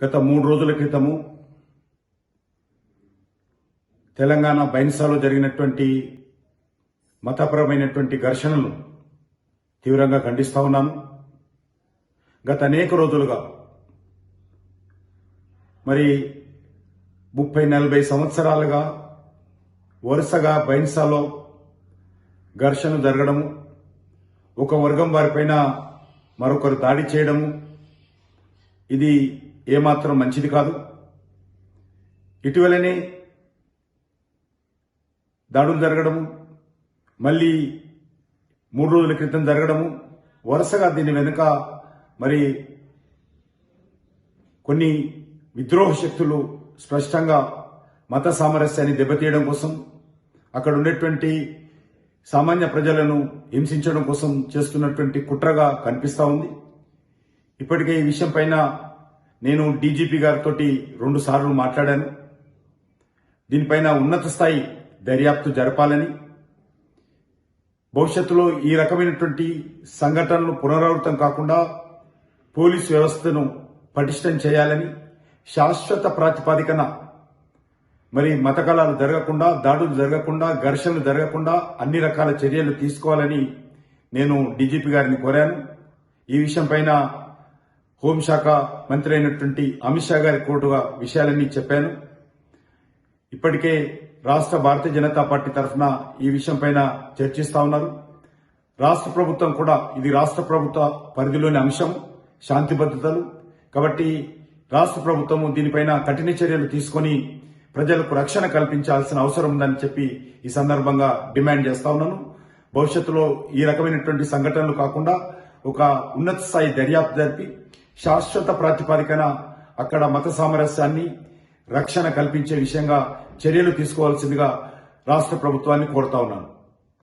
గత మూడు రోజుల క్రితము తెలంగాణ బైన్సాలో జరిగినటువంటి మతపరమైనటువంటి ఘర్షణలు తీవ్రంగా ఖండిస్తూ ఉన్నాను గత అనేక రోజులుగా మరి ముప్పై నలభై సంవత్సరాలుగా వరుసగా బైన్సాలో ఘర్షణ జరగడము ఒక వర్గం వారిపైన మరొకరు దాడి చేయడము ఇది ఏమాత్రం మంచిది కాదు. ఇటీవలనే దాడులు జరగడము మళ్ళీ మూడు రోజుల క్రితం జరగడము వరుసగా దీని వెనుక మరి కొన్ని విద్రోహ శక్తులు స్పష్టంగా మత సామరస్యాన్ని దెబ్బతీయడం కోసం అక్కడ ఉండేటువంటి సామాన్య ప్రజలను హింసించడం కోసం చేస్తున్నటువంటి కుట్రగా కనిపిస్తూ ఉంది. ఇప్పటికే ఈ విషయం పైన నేను డీజీపీ గారితో రెండు సార్లు మాట్లాడాను. దీనిపైన ఉన్నత స్థాయి దర్యాప్తు జరపాలని భవిష్యత్తులో ఈ రకమైనటువంటి సంఘటనలు పునరావృతం కాకుండా పోలీసు వ్యవస్థను పటిష్టం చేయాలని శాశ్వత ప్రాతిపాదికన మరి మతకలాలు జరగకుండా దాడులు జరగకుండా ఘర్షణలు జరగకుండా అన్ని రకాల చర్యలు తీసుకోవాలని నేను డీజీపీ గారిని కోరాను. ఈ విషయం పైన హోంశాఖ మంత్రి అయినటువంటి అమిత్ షా గారి కోటుగా విషయాలన్నీ చెప్పాను. ఇప్పటికే రాష్ట్ర భారతీయ జనతా పార్టీ తరఫున ఈ విషయం పైన చర్చిస్తా ఉన్నారు. రాష్ట్ర ప్రభుత్వం కూడా ఇది రాష్ట్ర ప్రభుత్వ పరిధిలోని అంశం శాంతి భద్రతలు. కాబట్టి రాష్ట్ర ప్రభుత్వము దీనిపైన కఠిన చర్యలు తీసుకొని ప్రజలకు రక్షణ కల్పించాల్సిన అవసరం ఉందని చెప్పి ఈ సందర్భంగా డిమాండ్ చేస్తా ఉన్నాను. భవిష్యత్తులో ఈ రకమైనటువంటి సంఘటనలు కాకుండా ఒక ఉన్నత స్థాయి దర్యాప్తు జరిపి శాశ్వత ప్రాతిపదికన అక్కడ మత సామరస్యాన్ని రక్షణ కల్పించే విషయంగా చర్యలు తీసుకోవాల్సిందిగా రాష్ట్ర ప్రభుత్వాన్ని కోరుతా ఉన్నాను.